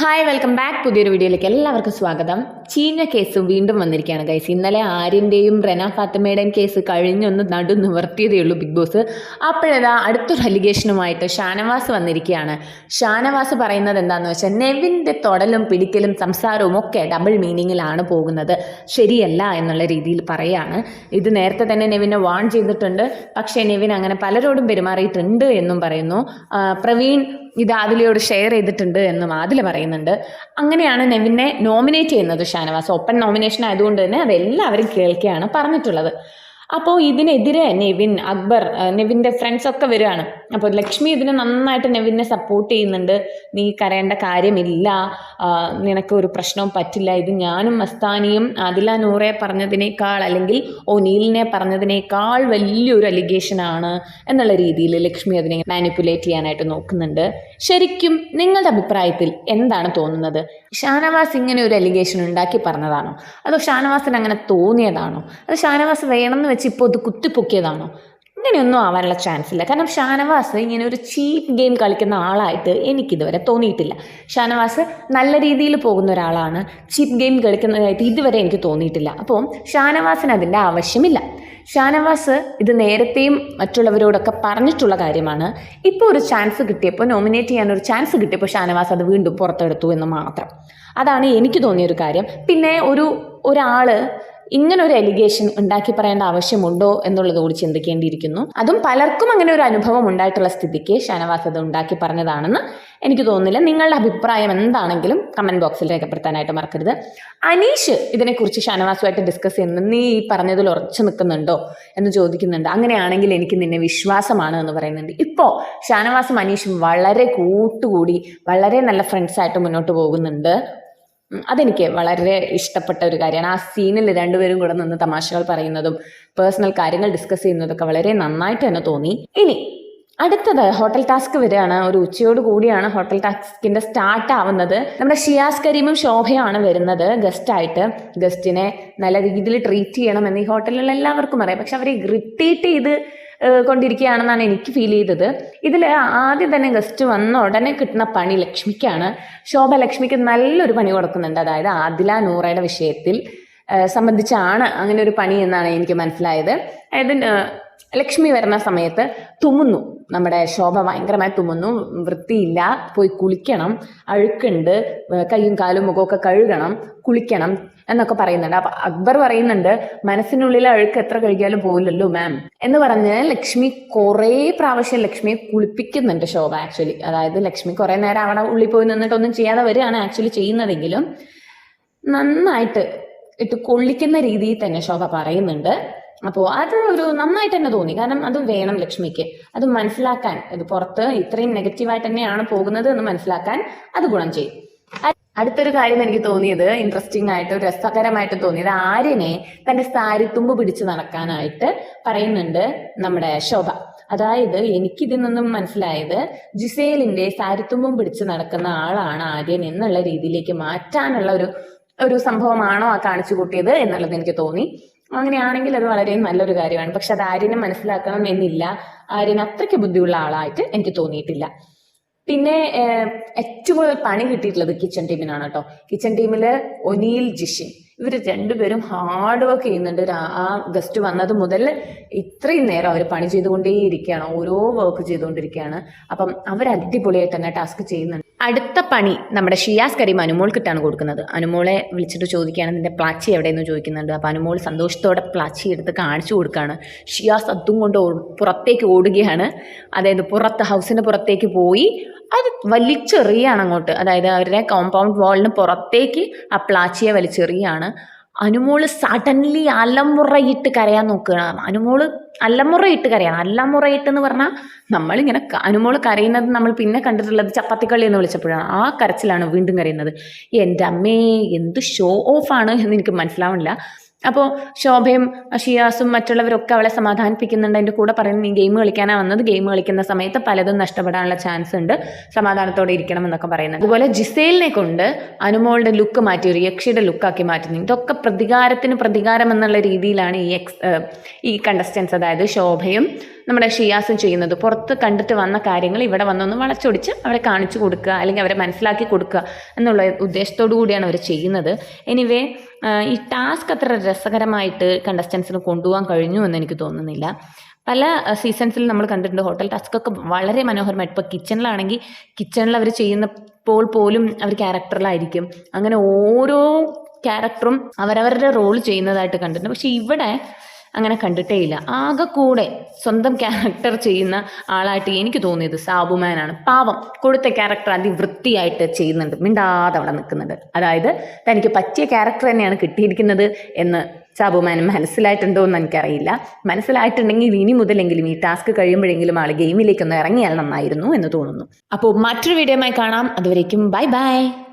Hi welcome back പുതിയൊരു വീഡിയോയിലേക്ക് എല്ലാവർക്കും സ്വാഗതം. ചീഞ്ഞ കേസ് വീണ്ടും വന്നിരിക്കുകയാണ് ഗൈസ് ഇന്നലെ ആര്യന്റെയും റെന ഫാത്തിമയുടെയും കേസ് കഴിഞ്ഞൊന്ന് നടു നിവർത്തിയതേ ഉള്ളൂ ബിഗ് ബോസ്. അപ്പോഴതാ അടുത്തൊരു അലിഗേഷനുമായിട്ട് ഷാനവാസ് വന്നിരിക്കുകയാണ്. ഷാനവാസ് പറയുന്നത് എന്താണെന്ന് വെച്ചാൽ നെവിന്റെ തൊടലും പിടിക്കലും സംസാരവും ഒക്കെ ഡബിൾ മീനിങ്ങിലാണ് പോകുന്നത്. ശരിയല്ല എന്നുള്ള രീതിയിൽ പറയാണ്. ഇത് നേരത്തെ തന്നെ നെവിനെ വാൺ ചെയ്തിട്ടുണ്ട്. പക്ഷേ നെവിൻ അങ്ങനെ പലരോടും പെരുമാറിയിട്ടുണ്ട് എന്നും പറയുന്നു. പ്രവീൺ ഇത് ആദിലയോട് ഷെയർ ചെയ്തിട്ടുണ്ട് എന്നും ആദില പറയുന്നുണ്ട്. അങ്ങനെയാണ് നെവിനെ നോമിനേറ്റ് ചെയ്യുന്നത് ഷാനവാസ്. ഓപ്പൺ നോമിനേഷൻ ആയതുകൊണ്ട് തന്നെ അതെല്ലാവരും കേൾക്കുകയാണ് പറഞ്ഞിട്ടുള്ളത്. അപ്പോൾ ഇതിനെതിരെ നെവിൻ അക്ബർ നെവിന്റെ ഫ്രണ്ട്സൊക്കെ വരികയാണ്. അപ്പോൾ ലക്ഷ്മി ഇതിനെ നന്നായിട്ട് നെവിനെ സപ്പോർട്ട് ചെയ്യുന്നുണ്ട്. നീ കരയേണ്ട കാര്യമില്ല. നിനക്ക് ഒരു പ്രശ്നവും പറ്റില്ല. ഇത് ഞാനും മസ്താനിയും ആദില നൂറെ പറഞ്ഞതിനേക്കാൾ അല്ലെങ്കിൽ ഒനീലിനെ പറഞ്ഞതിനേക്കാൾ വലിയൊരു അലിഗേഷൻ ആണ് എന്നുള്ള രീതിയിൽ ലക്ഷ്മി അതിനെ മാനിപ്പുലേറ്റ് ചെയ്യാനായിട്ട് നോക്കുന്നുണ്ട്. ശരിക്കും നിങ്ങളുടെ അഭിപ്രായത്തിൽ എന്താണ് തോന്നുന്നത്? ഷാനവാസ് ഇങ്ങനെ ഒരു അലിഗേഷൻ ഉണ്ടാക്കി പറഞ്ഞതാണോ? അതോ ഷാനവാസിന് അങ്ങനെ തോന്നിയതാണോ? അത് ഷാനവാസ് വേണമെന്ന് വെച്ച് ഇപ്പോൾ ഇത് കുത്തിപ്പൊക്കിയതാണോ? അങ്ങനെയൊന്നും ആവാനുള്ള ചാൻസ് ഇല്ല. കാരണം ഷാനവാസ് ഇങ്ങനെ ഒരു ചീപ്പ് ഗെയിം കളിക്കുന്ന ആളായിട്ട് എനിക്കിതുവരെ തോന്നിയിട്ടില്ല. ഷാനവാസ് നല്ല രീതിയിൽ പോകുന്ന ഒരാളാണ്. ചീപ്പ് ഗെയിം കളിക്കുന്നതായിട്ട് ഇതുവരെ എനിക്ക് തോന്നിയിട്ടില്ല. അപ്പോൾ ഷാനവാസിന് അതിന്റെ ആവശ്യമില്ല. ഷാനവാസ് ഇത് നേരത്തെയും മറ്റുള്ളവരോടൊക്കെ പറഞ്ഞിട്ടുള്ള കാര്യമാണ്. ഇപ്പോൾ ഒരു ചാൻസ് കിട്ടിയപ്പോൾ നോമിനേറ്റ് ചെയ്യാൻ ഒരു ചാൻസ് കിട്ടിയപ്പോൾ ഷാനവാസ് അത് വീണ്ടും പുറത്തെടുത്തു എന്ന് മാത്രം. അതാണ് എനിക്ക് തോന്നിയൊരു കാര്യം. പിന്നെ ഒരു ഒരാൾ ഇങ്ങനെ ഒരു എലിഗേഷൻ ഉണ്ടാക്കി പറയേണ്ട ആവശ്യമുണ്ടോ എന്നുള്ളത് കൂടി ചിന്തിക്കേണ്ടിയിരിക്കുന്നു. അതും പലർക്കും അങ്ങനെ ഒരു അനുഭവം ഉണ്ടായിട്ടുള്ള സ്ഥിതിക്ക് ഷാനവാസ് അത് ഉണ്ടാക്കി പറഞ്ഞതാണെന്ന് എനിക്ക് തോന്നുന്നില്ല. നിങ്ങളുടെ അഭിപ്രായം എന്താണെങ്കിലും കമന്റ് ബോക്സിൽ രേഖപ്പെടുത്താനായിട്ട് മറക്കരുത്. അനീഷ് ഇതിനെക്കുറിച്ച് ഷാനവാസുമായിട്ട് ഡിസ്കസ് ചെയ്യുന്നു നീ ഈ പറഞ്ഞതിൽ ഉറച്ചു നിൽക്കുന്നുണ്ടോ എന്ന് ചോദിക്കുന്നുണ്ട്. അങ്ങനെയാണെങ്കിൽ എനിക്ക് നിന്നെ വിശ്വാസമാണ് എന്ന് പറയുന്നുണ്ട്. ഇപ്പോൾ ഷാനവാസും അനീഷും വളരെ കൂട്ടുകൂടി വളരെ നല്ല ഫ്രണ്ട്സായിട്ട് മുന്നോട്ട് പോകുന്നുണ്ട്. അതെനിക്ക് വളരെ ഇഷ്ടപ്പെട്ട ഒരു കാര്യമാണ്. ആ സീനിൽ രണ്ടുപേരും കൂടെ നിന്ന് തമാശകൾ പറയുന്നതും പേഴ്സണൽ കാര്യങ്ങൾ ഡിസ്കസ് ചെയ്യുന്നതൊക്കെ വളരെ നന്നായിട്ട് തന്നെ തോന്നി. ഇനി അടുത്തത് ഹോട്ടൽ ടാസ്ക് വരികയാണ് ഒരു ഉച്ചയോട് കൂടിയാണ് ഹോട്ടൽ ടാസ്കിന്റെ സ്റ്റാർട്ട് ആവുന്നത്. നമ്മുടെ ഷിയാസ് കരീമും ശോഭയാണ് വരുന്നത് ഗസ്റ്റായിട്ട് ഗസ്റ്റിനെ നല്ല രീതിയിൽ ട്രീറ്റ് ചെയ്യണം എന്ന് ഈ ഹോട്ടലിലുള്ള എല്ലാവർക്കും അറിയാം. പക്ഷെ അവരെ ഇറിറ്റേറ്റ് ചെയ്ത് കൊണ്ടിരിക്കുകയാണെന്നാണ് എനിക്ക് ഫീൽ ചെയ്തത്. ഇതിൽ ആദ്യം തന്നെ ഗസ്റ്റ് വന്ന ഉടനെ കിട്ടുന്ന പണി ലക്ഷ്മിക്കാണ്. ശോഭ ലക്ഷ്മിക്ക് നല്ലൊരു പണി കൊടുക്കുന്നുണ്ട്. അതായത് ആദില നൂറയുടെ വിഷയത്തിൽ സംബന്ധിച്ചാണ് അങ്ങനെ ഒരു പണി എന്നാണ് എനിക്ക് മനസ്സിലായത്. അതായത് ലക്ഷ്മി വരുന്ന സമയത്ത് തുമ്മുന്നു. നമ്മുടെ ശോഭ ഭയങ്കരമായി തുമ്മുന്നു. വൃത്തിയില്ല. പോയി കുളിക്കണം. അഴുക്കുണ്ട്. കയ്യും കാലും മുഖമൊക്കെ കഴുകണം. കുളിക്കണം എന്നൊക്കെ പറയുന്നുണ്ട്. അപ്പൊ അക്ബർ പറയുന്നുണ്ട് മനസ്സിനുള്ളിൽ അഴുക്ക് എത്ര കഴുകിയാലും പോകില്ലല്ലോ മാം എന്ന് പറഞ്ഞ് ലക്ഷ്മി കുറേ പ്രാവശ്യം ലക്ഷ്മിയെ കുളിപ്പിക്കുന്നുണ്ട് ശോഭ ആക്ച്വലി അതായത് ലക്ഷ്മി കുറേ നേരം അവിടെ ഉള്ളിൽ പോയി നിന്നിട്ടൊന്നും ചെയ്യാതെ വരികയാണ് ആക്ച്വലി ചെയ്യുന്നതെങ്കിലും നന്നായിട്ട് ഇട്ട് കൊള്ളിക്കുന്ന രീതിയിൽ തന്നെ ശോഭ പറയുന്നുണ്ട്. അപ്പോൾ അത് ഒരു നന്നായിട്ട് തന്നെ തോന്നി. കാരണം അത് വേണം ലക്ഷ്മിക്ക്. അത് മനസ്സിലാക്കാൻ ഇത് പുറത്ത് ഇത്രയും നെഗറ്റീവായിട്ട് തന്നെയാണ് പോകുന്നത് എന്ന് മനസ്സിലാക്കാൻ അത് ഗുണം ചെയ്യും. അടുത്തൊരു കാര്യം എനിക്ക് തോന്നിയത് ഇൻട്രസ്റ്റിംഗ് ആയിട്ട് രസകരമായിട്ട് തോന്നിയത് ആര്യനെ തന്റെ സാരിത്തുമ്പ് പിടിച്ച് നടക്കാനായിട്ട് പറയുന്നുണ്ട് നമ്മുടെ ശോഭ. അതായത് എനിക്കിതിൽ നിന്നും മനസ്സിലായത് ജിസേലിന്റെ സാരിത്തുമ്പും പിടിച്ച് നടക്കുന്ന ആളാണ് ആര്യൻ എന്നുള്ള രീതിയിലേക്ക് മാറ്റാനുള്ള ഒരു ഒരു സംഭവമാണോ ആ കാണിച്ചു കൂട്ടിയത് എന്നുള്ളത് എനിക്ക് തോന്നി. അങ്ങനെയാണെങ്കിൽ അത് വളരെ നല്ലൊരു കാര്യമാണ്. പക്ഷെ അത് ആര്യനെ മനസ്സിലാക്കണം എന്നില്ല. ആര്യൻ അത്രയ്ക്ക് ബുദ്ധിയുള്ള ആളായിട്ട് എനിക്ക് തോന്നിയിട്ടില്ല. പിന്നെ ഏറ്റവും കൂടുതൽ പണി കിട്ടിയിട്ടുള്ളത് കിച്ചൺ ടീമിനാണ് കേട്ടോ. കിച്ചൺ ടീമിൽ ഒനീൽ ജിഷിൻ. ഇവർ രണ്ടുപേരും ഹാർഡ് വർക്ക് ചെയ്യുന്നുണ്ട്. ആ ഗസ്റ്റ് വന്നത് മുതൽ ഇത്രയും നേരം അവർ പണി ചെയ്തുകൊണ്ടേയിരിക്കുകയാണ്. ഓരോ വർക്ക് ചെയ്തുകൊണ്ടിരിക്കുകയാണ്. അപ്പം അവർ അടിപൊളിയായിട്ട് തന്നെ ടാസ്ക് ചെയ്യുന്നുണ്ട്. അടുത്ത പണി നമ്മുടെ ഷിയാസ് കരീം അനുമോൾക്കിട്ടാണ് കൊടുക്കുന്നത്. അനുമോളെ വിളിച്ചിട്ട് ചോദിക്കുകയാണ് നിന്റെ പ്ലാച്ചി എവിടെയെന്ന് ചോദിക്കുന്നുണ്ട്? അപ്പോൾ അനുമോൾ സന്തോഷത്തോടെ പ്ലാച്ചി എടുത്ത് കാണിച്ചു കൊടുക്കുകയാണ്. ഷിയാസ് അതും കൊണ്ട് പുറത്തേക്ക് ഓടുകയാണ്. അതായത് പുറത്ത് ഹൗസിന്റെ പുറത്തേക്ക് പോയി. അത് വലിച്ചെറിയാണ് അങ്ങോട്ട്. അതായത് അവരുടെ കോമ്പൗണ്ട് വാളിന് പുറത്തേക്ക് ആ പ്ലാച്ചിയെ വലിച്ചെറിയാണ്. അനുമോൾ സഡൻലി അലമുറയിട്ട് കരയാൻ നോക്കുകയാണ്. അനുമോൾ അല്ലമുറയിട്ട് കരയാണ് അല്ലമുറയിട്ട് എന്ന് പറഞ്ഞാൽ നമ്മളിങ്ങനെ അനുമോൾ കരയുന്നത് നമ്മൾ പിന്നെ കണ്ടിട്ടുള്ളത് ചപ്പാത്തിക്കള്ളി എന്ന് വിളിച്ചപ്പോഴാണ്. ആ കരച്ചിലാണ് വീണ്ടും കരയുന്നത്. എന്റെ അമ്മേ എന്ത് ഷോ ഓഫ് ആണ് എന്ന് എനിക്ക് മനസ്സിലാവുന്നില്ല അപ്പോൾ ശോഭയും ഷിയാസും മറ്റുള്ളവരൊക്കെ അവളെ സമാധാനിപ്പിക്കുന്നുണ്ട്. അതിന്റെ കൂടെ പറയുന്നത് നീ ഗെയിം കളിക്കാനാണ് വന്നത്. ഗെയിം കളിക്കുന്ന സമയത്ത് പലതും നഷ്ടപ്പെടാനുള്ള ചാൻസ് ഉണ്ട്. സമാധാനത്തോടെ ഇരിക്കണം എന്നൊക്കെ പറയുന്നത്. അതുപോലെ ജിസേലിനെ കൊണ്ട് അനുമോളുടെ ലുക്ക് മാറ്റി ഒരു യക്ഷിയുടെ ലുക്കാക്കി മാറ്റുന്നു. ഇതൊക്കെ പ്രതികാരത്തിന് പ്രതികാരം എന്നുള്ള രീതിയിലാണ് ഈ എക്സ് ഈ കണ്ടസ്റ്റൻസ് അതായത് അതായത് ശോഭയും നമ്മുടെ ഷിയാസും ചെയ്യുന്നത്. പുറത്ത് കണ്ടിട്ട് വന്ന കാര്യങ്ങൾ ഇവിടെ വന്നൊന്ന് വളച്ചൊടിച്ച് അവരെ കാണിച്ചു കൊടുക്കുക അല്ലെങ്കിൽ അവരെ മനസ്സിലാക്കി കൊടുക്കുക എന്നുള്ള ഉദ്ദേശത്തോടു കൂടിയാണ് അവർ ചെയ്യുന്നത്. എനിവേ ഈ ടാസ്ക് അത്ര രസകരമായിട്ട് കണ്ടസ്റ്റൻസിന് കൊണ്ടുപോകാൻ കഴിഞ്ഞു എന്ന് എനിക്ക് തോന്നുന്നില്ല. പല സീസൺസിൽ നമ്മൾ കണ്ടിട്ടുണ്ട് ഹോട്ടൽ ടാസ്ക് ഒക്കെ വളരെ മനോഹരമായിട്ട്. ഇപ്പോൾ കിച്ചണിലാണെങ്കിൽ കിച്ചണിൽ അവർ ചെയ്യുന്നപ്പോൾ പോലും അവർ ക്യാരക്ടറിലായിരിക്കും അങ്ങനെ ഓരോ ക്യാരക്ടറും അവരവരുടെ റോൾ ചെയ്യുന്നതായിട്ട് കണ്ടിട്ടുണ്ട്. പക്ഷേ ഇവിടെ അങ്ങനെ കണ്ടിട്ടേ ഇല്ല. ആകെ കൂടെ സ്വന്തം ക്യാരക്ടർ ചെയ്യുന്ന ആളായിട്ട് എനിക്ക് തോന്നിയത് സാബുമാനാണ്. പാവം കൊടുത്ത ക്യാരക്ടർ അതിവൃത്തിയായിട്ട് ചെയ്യുന്നുണ്ട്. മിണ്ടാതെ അവിടെ നിൽക്കുന്നുണ്ട്. അതായത് തനിക്ക് പറ്റിയ ക്യാരക്ടർ തന്നെയാണ് കിട്ടിയിരിക്കുന്നത് എന്ന് സാബുമാൻ മനസ്സിലായിട്ടുണ്ടോ എന്ന് എനിക്കറിയില്ല. മനസ്സിലായിട്ടുണ്ടെങ്കിൽ ഇനി മുതലെങ്കിലും ഈ ടാസ്ക് കഴിയുമ്പോഴെങ്കിലും ആൾ ഗെയിമിലേക്കൊന്ന് ഇറങ്ങിയാൽ നന്നായിരുന്നു എന്ന് തോന്നുന്നു. അപ്പോൾ മറ്റൊരു വീഡിയോയുമായി കാണാം. അതുവരേക്കും ബൈ ബൈ.